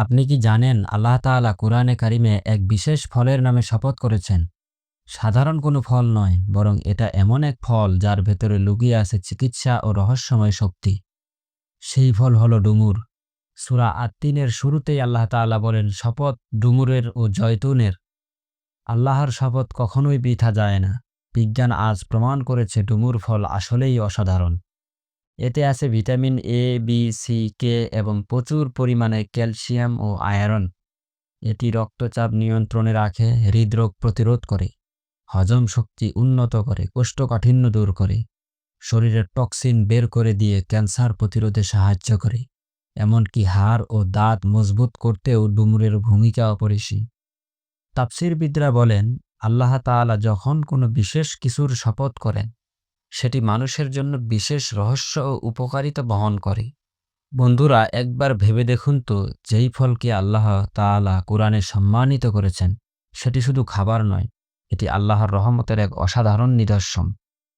আপনি কি জানেন আল্লাহ তাআলা কুরআনে কারিমে এক বিশেষ ফলের নামে শপথ করেছেন? সাধারণ কোনো ফল নয়, বরং এটা এমন এক ফল যার ভেতরে লুকিয়ে আছে চিকিৎসা ও রহস্যময় শক্তি। সেই ফল হলো ডুমুর। সুরা আত্মিনের শুরুতেই আল্লাহ তাআলা বলেন, শপথ ডুমুরের ও জয়তুনের। আল্লাহর শপথ কখনোই বৃথা যায় না। বিজ্ঞান আজ প্রমাণ করেছে ডুমুর ফল আসলেই অসাধারণ। এতে আছে vitamin A B C K এবং প্রচুর পরিমাণে ক্যালসিয়াম ও আয়রন। এটি রক্তচাপ নিয়ন্ত্রণে রাখে, হৃদরোগ প্রতিরোধ করে, হজম শক্তি উন্নত করে, কোষ্ঠকাঠিন্য দূর করে, শরীরের টক্সিন বের করে দিয়ে ক্যান্সার প্রতিরোধে সাহায্য করে, এমনকি হাড় ও দাঁত মজবুত করতেও ডুমুরের ভূমিকা অপরিসীম। তাফসিরবিদরা বলেন, আল্লাহ তাআলা যখন কোনো বিশেষ কিছুর শপথ করেন সেটি মানুষের জন্য বিশেষ রহস্য ও উপকারিতা বহন করে। বন্ধুরা, একবার ভেবে দেখুন তো, যেই ফলকে আল্লাহ তালা কোরআনে সম্মানিত করেছেন, সেটি শুধু খাবার নয়, এটি আল্লাহর রহমতের এক অসাধারণ নিদর্শন।